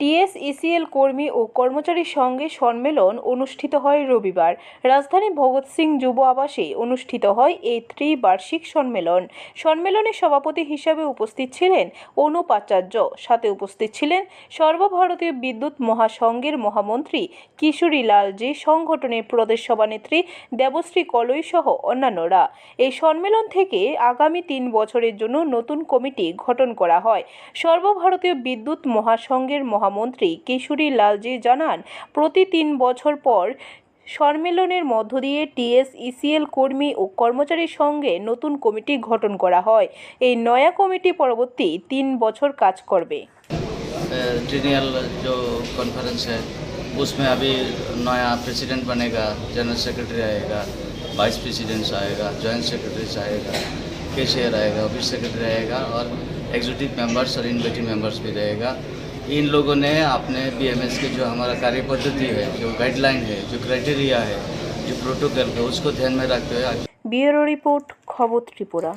টিএসইসিএল কর্মী ও কর্মচারীর সঙ্গে সম্মেলন অনুষ্ঠিত হয় রবিবার। রাজধানী ভগৎ সিং যুব আবাসে অনুষ্ঠিত হয় এই ত্রিবার্ষিক সম্মেলন। সম্মেলনে সভাপতি হিসাবে উপস্থিত ছিলেন অনুপাচার্য সাথে উপস্থিত ছিলেন সর্বভারতীয় বিদ্যুৎ মহাসংঘের মহামন্ত্রী কিশোরী লালজি সংগঠনের প্রদেশ সভানেত্রী দেবশ্রী কলই সহ অন্যান্যরা। এই সম্মেলন থেকে আগামী তিন বছরের জন্য নতুন কমিটি গঠন করা হয়। সর্বভারতীয় বিদ্যুৎ মহাসংঘের মহামন্ত্রী কিশোরী লালজি জানান প্রতি তিন বছর পর সম্মেলনের মধ্য দিয়ে টিএসইসিএল কর্মী ও কর্মচারীর সঙ্গে নতুন কমিটি গঠন করা হয় এই নয়া কমিটি পরবর্তী তিন বছর কাজ করবে ट्रिनियल जो कॉन्फ्रेंस है उसमें अभी नया प्रेसिडेंट बनेगा जनरल सेक्रेटरी आएगा वाइस प्रेसिडेंट आएगा जॉइंट सेक्रेटरी आएगा कैशियर आएगा ऑफिस सेक्रेटरी आएगा और एग्जीक्यूटिव मेंबर्स और इन्वेटिव मेंबर्स भी रहेगा इन लोगों ने अपने बीएमएस के जो हमारा कार्य पद्धति है, जो गाइडलाइन है, जो क्राइटेरिया है, जो प्रोटोकॉल है, उसको ध्यान में रखते हुए ब्यूरो रिपोर्ट खबर त्रिपुरा।